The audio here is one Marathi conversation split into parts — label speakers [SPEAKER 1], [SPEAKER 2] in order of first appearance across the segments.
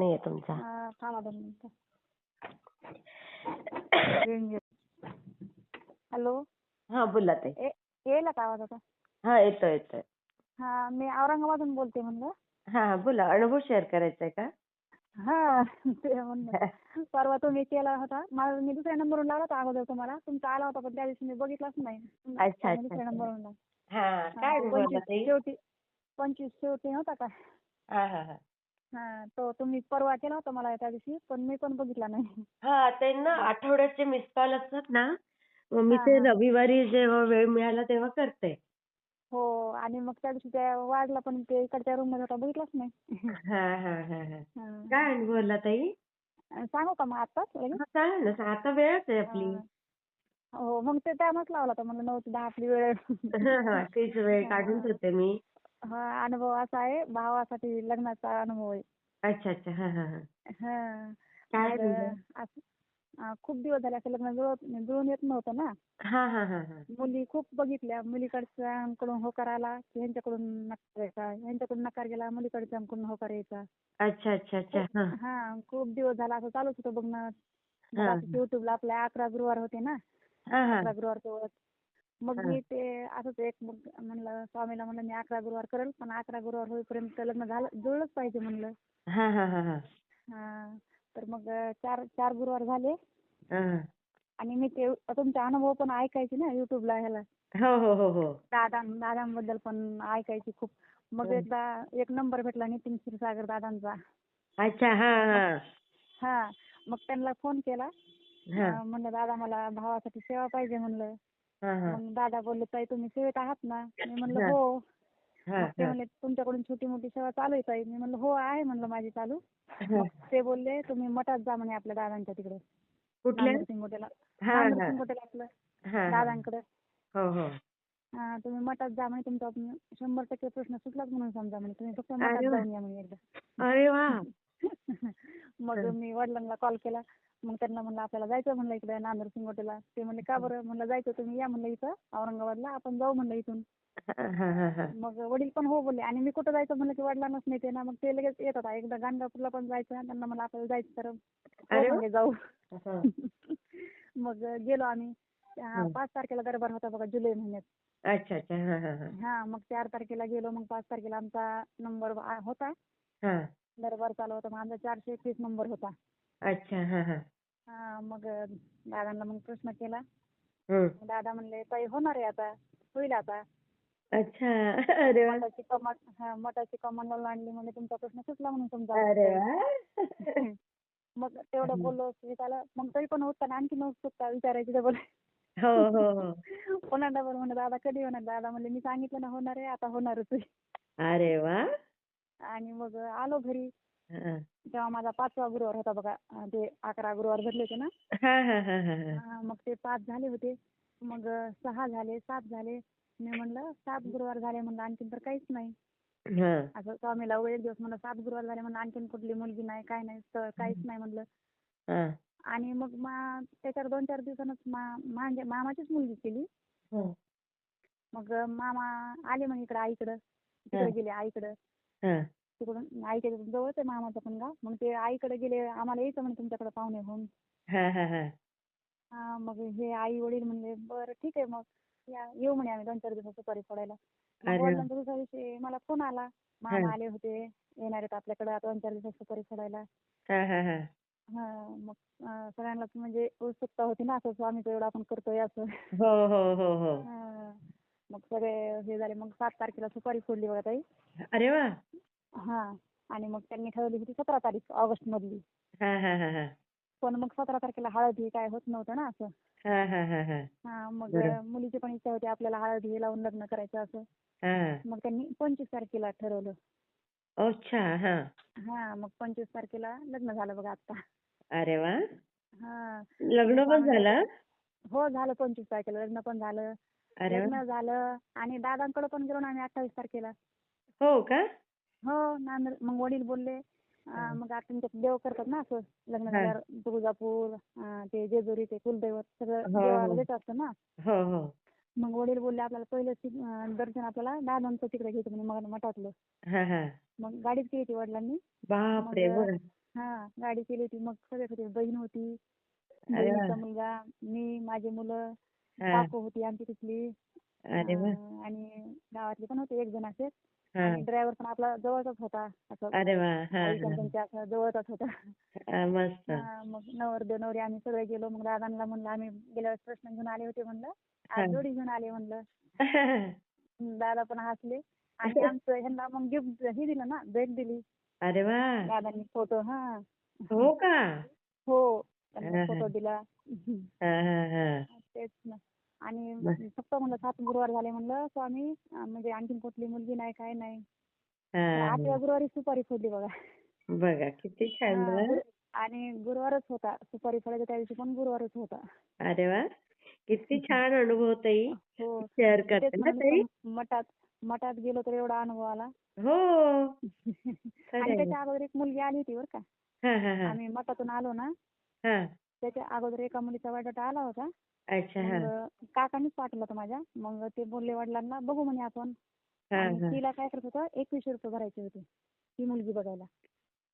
[SPEAKER 1] नाहीये तुमचा.
[SPEAKER 2] अं, थांबा दोन मिनिटं. हॅलो?
[SPEAKER 1] हा बोला ताई.
[SPEAKER 2] येईल का आवाज आता?
[SPEAKER 1] हा येतोय येतोय.
[SPEAKER 2] हा मी औरंगाबादहून बोलते म्हणलं.
[SPEAKER 1] हा हा बोला. अनुभव शेअर करायचा आहे का?
[SPEAKER 2] हा ते म्हणलं. परवा तुम्ही केला होता. मला मी दुसऱ्या नंबरवरून लावला होता अगोदर तुम्हाला. तुमचा आला होता पण त्या दिवशी मी बघितलाच नाही.
[SPEAKER 1] अच्छा,
[SPEAKER 2] दुसऱ्या. नंबरवरून लावला. शेवटी पंचवीस शेवटी नव्हता का?
[SPEAKER 1] हा
[SPEAKER 2] तो तुम्ही परवा केला होता मला त्या दिवशी पण मी पण बघितला नाही.
[SPEAKER 1] हा ते ना आठवड्याचे मिस कॉल असतात ना मग मी ते. रविवारी जेव्हा वेळ मिळाला तेव्हा करते.
[SPEAKER 2] हो आणि मग त्या दिवशी त्या वाढला पण ते इकडच्या रूममध्ये होता बघितलाच नाही.
[SPEAKER 1] हा हा हा हा.
[SPEAKER 2] हा.
[SPEAKER 1] काय अनुभव आला ताई?
[SPEAKER 2] सांगू का मग आताच लगेच?
[SPEAKER 1] हा चालेल ना आता वेळच आहे आपली.
[SPEAKER 2] हा. मग ते त्यामुळेच लावला होता. म्हणलं नऊ ते दहा आपली वेळ
[SPEAKER 1] हा हा तीच वेळ काढून ठेवते मी.
[SPEAKER 2] हा अनुभव असा आहे भावासाठी लग्नाचा अनुभव आहे.
[SPEAKER 1] अच्छा अच्छा हा हा हा.
[SPEAKER 2] हा.
[SPEAKER 1] काय
[SPEAKER 2] मग? असं- अं, खूप दिवस झाले असं लग्न जुळत जुळून येत नव्हतं ना.
[SPEAKER 1] हा हा हा हा.
[SPEAKER 2] मुली खूप बघितल्या मुलीकडच्यांकडून होकार आला की ह्यांच्याकडून नकार यायचा ह्यांच्याकडून नकार गेला मुलीकडच्यांकडून होकार यायचा.
[SPEAKER 1] अच्छा अच्छा अच्छा हा.
[SPEAKER 2] हा खूप दिवस झाला असं चालूच होतं बघणं.
[SPEAKER 1] हा.
[SPEAKER 2] असं युट्यूबला आपल्या अकरा गुरुवार होते ना.
[SPEAKER 1] हा हा.
[SPEAKER 2] अकरा गुरुवार मग. मी ते असंच एक मग म्हणलं स्वामीला म्हणलं मी अकरा गुरुवार करेल पण अकरा गुरुवार होईपर्यंत लग्न झालं जुळलंच पाहिजे म्हणलं.
[SPEAKER 1] हा हा हा हा.
[SPEAKER 2] हा. तर मग चार चार गुरुवार झाले.
[SPEAKER 1] हा.
[SPEAKER 2] आणि मी ते तुमचे अनुभव पण ऐकायचे ना युट्यूबला ह्याला.
[SPEAKER 1] हो हो हो हो.
[SPEAKER 2] दादा दादांबद्दल पण ऐकायची खूप. मग. एकदा एक नंबर भेटला नितीन क्षीरसागर दादांचा.
[SPEAKER 1] अच्छा हा हा.
[SPEAKER 2] हा. मग त्यांना फोन केला.
[SPEAKER 1] हा.
[SPEAKER 2] अं, म्हणलं दादा मला भावासाठी सेवा पाहिजे म्हणलं. मग दादा बोलले ताई तुम्ही सेवेत आहात ना? मी म्हणलं
[SPEAKER 1] हा.
[SPEAKER 2] मग ते म्हणले तुमच्याकडून छोटी मोठी सेवा चालू आहे ताई. मी म्हणलं हो आहे म्हणलं माझी चालू. मग ते बोलले तुम्ही मठात जा म्हणे आपल्या दादांच्या तिकडे.
[SPEAKER 1] कुठल्या? हा हा.
[SPEAKER 2] आपलं
[SPEAKER 1] हा हा.
[SPEAKER 2] दादांकडे.
[SPEAKER 1] हो हो.
[SPEAKER 2] हा, तुम्ही मठात जा म्हणे तुमचा शंभर टक्के प्रश्न सुटलाच म्हणून समजा म्हणे तुम्ही फक्त
[SPEAKER 1] अरे
[SPEAKER 2] मठात
[SPEAKER 1] वा.
[SPEAKER 2] जाऊन या म्हणे एकदा.
[SPEAKER 1] अरे वा.
[SPEAKER 2] मग. मी वडिलांना कॉल केला. मग त्यांना म्हणलं आपल्याला जायचं म्हणलं इकडे नांदूर सिंगोटेला ते म्हणले का बरं? म्हणलं जायचं तुम्ही या म्हणलं इथं औरंगाबादला. आपण जाऊ म्हणलं इथून. मग वडील पण हो बोलले. आणि मी कुठं जायचं म्हणलं की वडिलांनाच नेते ना. मग ते लगेच येत होता. एकदा गाणगापूरला पण जायचं त्यांना मला आपल्याला जायचं तर हो. म्हणले जाऊ. मग गेलो आम्ही. पाच तारखेला दरबार होता बघा जुलै महिन्यात.
[SPEAKER 1] अच्छा अच्छा. हा
[SPEAKER 2] मग चार तारखेला गेलो. मग पाच तारखेला आमचा नंबर होता. दरबार चालू होता. मग आमचा चारशे एकवीस नंबर होता. मग दादांना मग प्रश्न केला. दादा म्हणले ताई होणार आहे आता होईल आता. मठाची कमान आणली म्हणजे तुमचा प्रश्न सुटला म्हणून
[SPEAKER 1] वा.
[SPEAKER 2] मग तेवढं बोललो झालं मग तरी पण उत्तर आणखी उत्सुकता विचारायची डबल.
[SPEAKER 1] हो हो हो.
[SPEAKER 2] पुन्हा डबल म्हणलं दादा कधी होणार? दादा म्हणले मी सांगितलं ना होणार आहे आता होणारच
[SPEAKER 1] अरे वा.
[SPEAKER 2] आणि मग आलो घरी. तेव्हा माझा पाचवा गुरुवार होता बघा. ते अकरा गुरुवार भरले होते ना? मग ते पाच झाले होते. मग सहा झाले सात झाले. मी म्हणलं सात गुरुवार झाले म्हणलं आणखीन तर काहीच नाही. असं स्वामीला एक दिवस म्हणलं सात गुरुवार झाले म्हणलं आणखीन कुठली मुलगी नाही काय नाही तर काहीच नाही म्हणलं.
[SPEAKER 1] हा.
[SPEAKER 2] आणि मग मा त्याच्यावर दोन चार दिवसानंच मामाचीच मुलगी केली.
[SPEAKER 1] हा.
[SPEAKER 2] मग मामा आले मग इकडं आईकडं. तिकडे. गेले आईकडं. तिकडून आईच्या जवळच आहे मामाचं पण गाव मग ते आईकडे गेले आम्हाला यायचं म्हणे तुमच्याकडे पाहुणे होऊन
[SPEAKER 1] हा हा हा.
[SPEAKER 2] हा मग हे आई वडील म्हणले बरं ठीक आहे मग या येऊ म्हणे आम्ही दोन चार दिवस सुपारी फोडायला
[SPEAKER 1] अरे
[SPEAKER 2] मग
[SPEAKER 1] वा.
[SPEAKER 2] दुसऱ्या दिवशी मला फोन आला. मामा. आले होते येणार आहेत आपल्याकडे दोन चार दिवस सुपारी फोडायला
[SPEAKER 1] हा हा हा.
[SPEAKER 2] हा मग अं, सगळ्यांनाच म्हणजे उत्सुकता होती ना असं स्वामीचं एवढं आपण करतोय असं.
[SPEAKER 1] हो हो हो हो.
[SPEAKER 2] हा. मग सगळे हे झाले मग सात तारखेला सुपारी फोडली बघा ताई.
[SPEAKER 1] अरे वा.
[SPEAKER 2] हा. आणि मग त्यांनी ठरवली होती सतरा तारीख ऑगस्ट मधली
[SPEAKER 1] हा हा हा हा.
[SPEAKER 2] पण मग सतरा तारखेला हळद हे काय होत नव्हतं ना असं.
[SPEAKER 1] हा हा हा हा.
[SPEAKER 2] हा मग. मुलीची पण इच्छा होती आपल्याला हळद हे लावून लग्न करायचं असं. मग त्यांनी पंचवीस तारखेला ठरवलं.
[SPEAKER 1] अच्छा हा.
[SPEAKER 2] हा मग पंचवीस तारखेला लग्न झालं बघा आता.
[SPEAKER 1] अरे वा.
[SPEAKER 2] हा.
[SPEAKER 1] लग्न पण झालं?
[SPEAKER 2] हो झालं पंचवीस तारखेला लग्न पण झालं.
[SPEAKER 1] अरे वा.
[SPEAKER 2] लग्न झालं आणि दादांकडे पण गेलो ना आम्ही अठ्ठावीस तारखेला.
[SPEAKER 1] हो का?
[SPEAKER 2] हो नांदेड मग वडील बोलले
[SPEAKER 1] हा.
[SPEAKER 2] मग आता तुमच्यात देव करतात ना असं लग्न
[SPEAKER 1] हा.
[SPEAKER 2] झाल्यावर तुळजापूर ते जेजुरी ते कुलदैवत सगळं
[SPEAKER 1] हो,
[SPEAKER 2] देवाला
[SPEAKER 1] हो.
[SPEAKER 2] देत असतं ना
[SPEAKER 1] हो हो
[SPEAKER 2] मग वडील बोलले आपल्याला पहिलं दर्शन आपल्याला दादांचं तिकडे घ्यायचं म्हणे मग मठातलं
[SPEAKER 1] हा हा
[SPEAKER 2] मग गाडीच केली होती वडिलांनी
[SPEAKER 1] बापरे
[SPEAKER 2] हा गाडी केली होती मग सगळे होते बहीण होती. बहिणीचा मुलगा मी माझी मुलं
[SPEAKER 1] हा.
[SPEAKER 2] काकू होती आमची तिथली
[SPEAKER 1] अरे वा.
[SPEAKER 2] अं, आणि गावातले पण होते एक जण असे.
[SPEAKER 1] हा.
[SPEAKER 2] आणि ड्रायव्हर पण आपला जवळचाच होता. असं
[SPEAKER 1] अरे वा. हा
[SPEAKER 2] आई पण त्यांच्या असं जवळचाच होता.
[SPEAKER 1] मस्त.
[SPEAKER 2] हा, मग नवरदेव नवरी आम्ही सगळे गेलो. मग दादांना म्हणलं आम्ही गेल्या वेळेस प्रश्न घेऊन आले होते म्हणलं.
[SPEAKER 1] हा.
[SPEAKER 2] आज जोडी घेऊन आले म्हणलं. दादा पण हसले. आणि आमचं ह्यांना मग गिफ्ट हे दिलं ना भेट दिली.
[SPEAKER 1] अरे वा.
[SPEAKER 2] दादांनी फोटो हा.
[SPEAKER 1] हो का?
[SPEAKER 2] हो.
[SPEAKER 1] हा, हा.
[SPEAKER 2] फोटो दिला.
[SPEAKER 1] हा हा हा
[SPEAKER 2] तेच ना. आणि. फक्त म्हणलं सात गुरुवार झाले म्हणलं स्वामी म्हणजे आणखीन कुठली मुलगी नाही काय नाही. आठव्या गुरुवारी सुपारी फोडली बघा.
[SPEAKER 1] बघा किती छान
[SPEAKER 2] आणि गुरुवारच होता. सुपारी फोडायचा त्या दिवशी पण गुरुवारच होता.
[SPEAKER 1] अरे वा. किती छान अनुभव ताई.
[SPEAKER 2] हो.
[SPEAKER 1] शेअर करते ना ताई?
[SPEAKER 2] मठात मठात गेलो तर एवढा अनुभव आला.
[SPEAKER 1] हो.
[SPEAKER 2] आणि. त्याच्या अगोदर एक मुलगी आली होती बरं का. आम्ही मठातून आलो ना. त्याच्या अगोदर एका मुलीचा वाटत आला होता. मग काकांनीच पाठवलं होतं माझ्या. मग ते बोलले वडिलांना बघू म्हणे आपण.
[SPEAKER 1] हा
[SPEAKER 2] आणि तिला काय करत होतं एकवीसशे रुपये भरायचे होते ती मुलगी बघायला.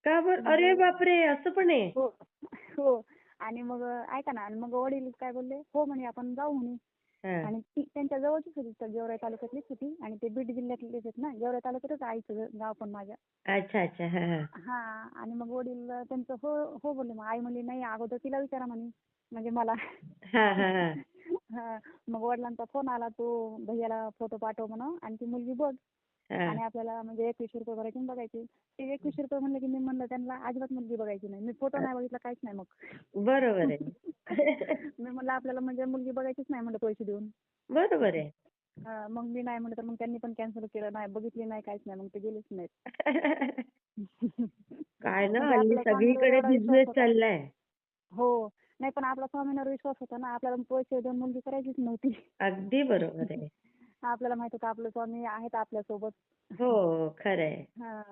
[SPEAKER 1] का बर? अरे बापरे! असं पण आहे.
[SPEAKER 2] हो हो. आणि मग ऐका ना आणि मग वडील काय बोलले हो म्हणे आपण जाऊ म्हणे.
[SPEAKER 1] हा.
[SPEAKER 2] आणि ती त्यांच्या जवळचीच होती तर गेवराई तालुक्यातलीच होती. आणि ते बीड जिल्ह्यातलेच आहेत ना गेवराई तालुक्यातच आईचं ग- गाव पण माझ्या.
[SPEAKER 1] अच्छा अच्छा हा हा.
[SPEAKER 2] हा आणि मग वडील त्यांचं हो हो बोलले. मग आई म्हणली नाही अगोदर तिला विचारा म्हणे. म्हणजे मला
[SPEAKER 1] हा हा हा.
[SPEAKER 2] हा मग वडिलांचा फोन आला तू भैयाला फोटो पाठव म्हणून आणि ती मुलगी बघ. आणि आपल्याला म्हणजे एकवीसशे रुपये भरायचे आणि बघायचे. ते एकवीसशे रुपये म्हणलं की मी म्हणलं त्यांना अजिबात मुलगी बघायची नाही. मी फोटो नाही बघितला काहीच नाही मग.
[SPEAKER 1] बरोबर आहे.
[SPEAKER 2] मी म्हणलं आपल्याला म्हणजे मुलगी बघायचीच नाही म्हणलं पैसे देऊन.
[SPEAKER 1] बरोबर आहे.
[SPEAKER 2] मग मी नाही म्हणलं तर मग त्यांनी पण कॅन्सल केलं. नाही बघितली नाही काहीच नाही मग ते गेलेच नाहीत.
[SPEAKER 1] काय ना
[SPEAKER 2] म्हणजे
[SPEAKER 1] हल्ली सगळीकडे बिझनेस. चाललाय.
[SPEAKER 2] हो. नाही पण आपला स्वामींवर विश्वास होता ना आपल्याला पैसे देऊन मुलगी करायचीच नव्हती.
[SPEAKER 1] अगदी बरोबर आहे.
[SPEAKER 2] आपल्याला माहीत होतं आपलं स्वामी आहेत आपल्यासोबत.
[SPEAKER 1] हो खरंय.
[SPEAKER 2] हा.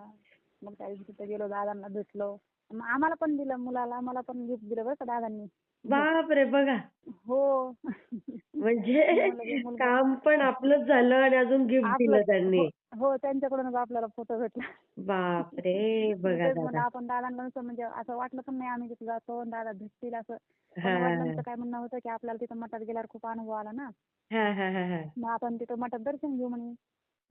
[SPEAKER 2] मग त्या दिवशी तिथे गेलो दादांना भेटलो. मग आम्हाला पण दिलं मुलाला मला पण गिफ्ट दिलं बरं का दादांनी.
[SPEAKER 1] बापरे बघा.
[SPEAKER 2] हो.
[SPEAKER 1] म्हणजे काम पण आपलंच झालं आणि अजून गिफ्ट दिलं त्यांनी.
[SPEAKER 2] हो- हो त्यांच्याकडूनच आपल्याला फोटो भेटला.
[SPEAKER 1] बापरे बघा
[SPEAKER 2] तेच म्हणलं
[SPEAKER 1] दादा.
[SPEAKER 2] आपण दादांना म्हणजे असं वाटलं पण नाही आम्ही तिथे जातो दादा भेटतील असं. काय म्हणणं होतं की आपल्याला तिथं मठात गेल्यावर खूप अनुभव आला ना. मग आपण तिथं मठात दर्शन घेऊ म्हणे.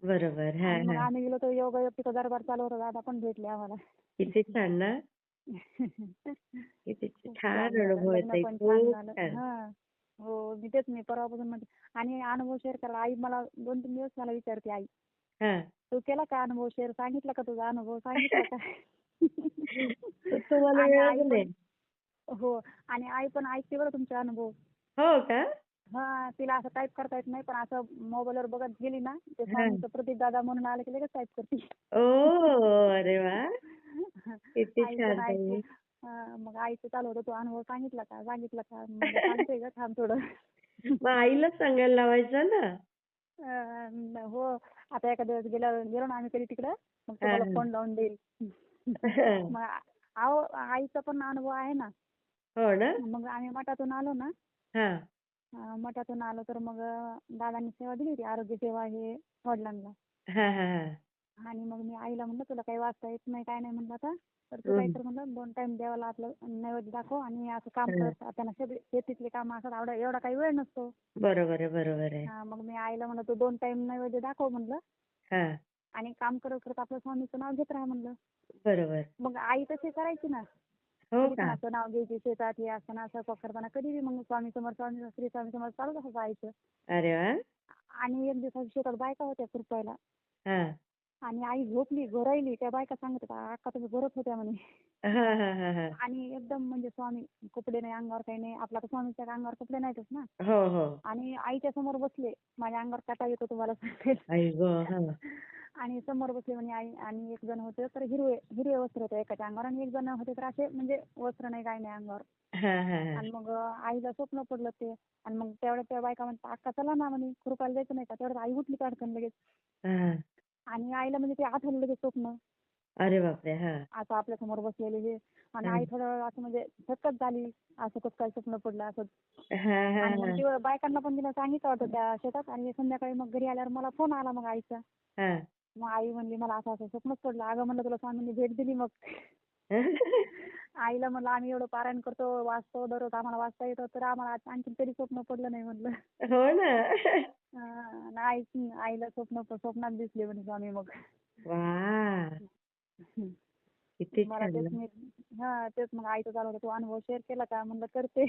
[SPEAKER 1] बरोबर
[SPEAKER 2] आम्ही गेलो तर योगा तिथं दरबार चालू होता दादा पण भेटले आम्हाला.
[SPEAKER 1] किती छान ना.
[SPEAKER 2] लग्न पण छान झालं. हा. हो मी तेच मी परवापासून म्हणते. आणि अनुभव शेअर करायला आई मला दोन तीन दिवस मला विचारते आई.
[SPEAKER 1] हा.
[SPEAKER 2] तू केला का अनुभव शेअर सांगितला का तुझा अनुभव? सांगितला का?
[SPEAKER 1] तुम्हाला
[SPEAKER 2] आणि आई पण- हो. आणि आई पण ऐकते बरं तुमचे अनुभव.
[SPEAKER 1] हो का?
[SPEAKER 2] हा तिला असं टाईप करता येत नाही पण असं मोबाईलवर बघत गेली ना ते
[SPEAKER 1] हा.
[SPEAKER 2] स्वामीचं प्रदीप दादा म्हणून आलं की लगेच टाईप करते.
[SPEAKER 1] ओ अरे वा. किती छान ताई.
[SPEAKER 2] मग आईचं चालू होतं तू अनुभव सांगितला का? सांगितला का? सांगते ग थांब थोडं.
[SPEAKER 1] मग आईला सांगायला लावायचं ना?
[SPEAKER 2] अं, हो. आता एका दिवस गेल्यावर गेलो ना आम्ही कधी तिकडं मग तुम्हाला
[SPEAKER 1] हा.
[SPEAKER 2] फोन लावून देईल. मग अहो आईचा पण अनुभव आहे ना.
[SPEAKER 1] हो ना?
[SPEAKER 2] मग आम्ही मठातून आलो ना.
[SPEAKER 1] हा.
[SPEAKER 2] अं, मठातून आलो तर मग दादांनी सेवा दिली होती आरोग्य सेवा हे वडिलांना.
[SPEAKER 1] हा हा हा.
[SPEAKER 2] आणि मग मी आईला म्हणलं तुला काही वाचता येत नाही काय नाही म्हणलं आता. तर तू काय. कर म्हणलं दोन टाइम देवाला आपलं नैवेद्य दाखव आणि असं काम. करत त्यांना सगळे शेतीतले काम असतात एवढा एवढा काही वेळ नसतो.
[SPEAKER 1] बरोबर आहे बरोबर आहे.
[SPEAKER 2] हा, मग मी आईला म्हणलं तू दोन टाइम नैवेद्य दाखव म्हणलं.
[SPEAKER 1] हा.
[SPEAKER 2] आणि काम करत करत आपलं स्वामीचं नाव घेत राहा म्हणलं.
[SPEAKER 1] बरोबर.
[SPEAKER 2] मग आई तशी करायची ना.
[SPEAKER 1] हो
[SPEAKER 2] कधी पण
[SPEAKER 1] का?
[SPEAKER 2] असं नाव घ्यायची शेतात हे असताना स्वयंपाक करताना कधी बी मग स्वामी समोर स्वामी श्री स्वामी समोर चालूच आईचं
[SPEAKER 1] अरे वा.
[SPEAKER 2] आणि एक दिवस शेतात बायका होत्या खुरपायला.
[SPEAKER 1] हा.
[SPEAKER 2] आणि आई झोपली घोरायली त्या बायका सांगत होत्या अक्का तुम्ही घोरत होत्या म्हणे.
[SPEAKER 1] हा हा हा हा.
[SPEAKER 2] आणि एकदम म्हणजे स्वामी कपडे नाही अंगावर काही नाही. आपला तर स्वामीच्या अंगावर कपडे नाहीतच ना.
[SPEAKER 1] हो हो.
[SPEAKER 2] आणि आईच्या समोर बसले. माझ्या अंगावर काटा येतो तुम्हाला सांगते.
[SPEAKER 1] आई गो
[SPEAKER 2] आणि समोर बसले म्हणे आई आणि एक जण होते तर हिरवे हिरवे वस्त्र होते एकाच्या अंगावर आणि एक जण होते तर असे म्हणजे वस्त्र नाही काय नाही अंगावर. आणि मग आईला स्वप्न पडलं ते. आणि मग तेवढ्या त्या बायका म्हणतात अक्का चला ना म्हणे खुरपायला जायचं नाही का? तेवढ्यात आई उठली काढकन लगेच. आणि आईला म्हणजे ते आठवलं लगेच स्वप्न.
[SPEAKER 1] अरे बापरे हा.
[SPEAKER 2] असं आपल्यासमोर बसलेले हे. आणि. आई थोडं असं म्हणजे थक्कच झाली. असं कसं काय स्वप्न पडलं असं.
[SPEAKER 1] हा हा
[SPEAKER 2] आणि मग
[SPEAKER 1] हा.
[SPEAKER 2] ते बायकांना पण तिला सांगितलं होतं त्या शेतात. आणि संध्याकाळी मग घरी आल्यावर मला फोन आला मग आईचा.
[SPEAKER 1] हा.
[SPEAKER 2] मग आई म्हणली मला असं असं स्वप्नच पडलं. अगं म्हणलं तुला स्वामींनी भेट दिली मग. आईला म्हणलं आम्ही एवढं पारायण करतो वाचतो दररोज आम्हाला वाचता येतं. तर आम्हाला आज आणखीन तरी स्वप्न पडलं नाही म्हणलं.
[SPEAKER 1] हो ना.
[SPEAKER 2] हा, आणि आई आईला स्वप्न स्वप्नात दिसले म्हणे स्वामी मग.
[SPEAKER 1] वा. किती
[SPEAKER 2] मला
[SPEAKER 1] छान
[SPEAKER 2] तेच मी हा तेच मग आईचं चालू होतं तू अनुभव शेअर केला का? म्हणलं करते.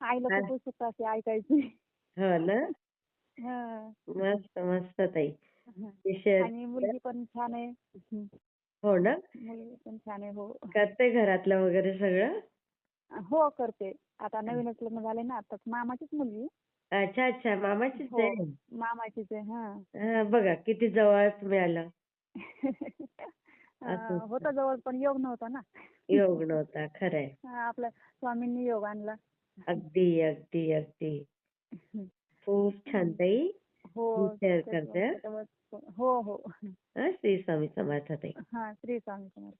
[SPEAKER 2] आईला खूप उत्सुकता असते ऐकायची.
[SPEAKER 1] हो ना.
[SPEAKER 2] हा.
[SPEAKER 1] मस्त मस्त ताई.
[SPEAKER 2] आणि मुलगी पण छान आहे.
[SPEAKER 1] हो ना?
[SPEAKER 2] मुलगी पण छान आहे हो.
[SPEAKER 1] करते घरातलं वगैरे सगळं?
[SPEAKER 2] हो करते. आता नवीनच लग्न झाले ना आता मामाचीच मुलगी.
[SPEAKER 1] अच्छा अच्छा. मामाचीच
[SPEAKER 2] हो
[SPEAKER 1] आहे?
[SPEAKER 2] मामाचीच आहे हा.
[SPEAKER 1] हा, बघा किती जवळच मिळालं.
[SPEAKER 2] अं, होता जवळ पण योग नव्हता ना.
[SPEAKER 1] योग नव्हता खरंय.
[SPEAKER 2] हा, आपल्या स्वामींनी योग आणला.
[SPEAKER 1] अगदी अगदी अगदी. खूप छान ताई.
[SPEAKER 2] हो
[SPEAKER 1] शेअर करते हं.
[SPEAKER 2] हो हो.
[SPEAKER 1] हं, श्री स्वामी समर्थ ताई.
[SPEAKER 2] हा श्री स्वामी समर्थ.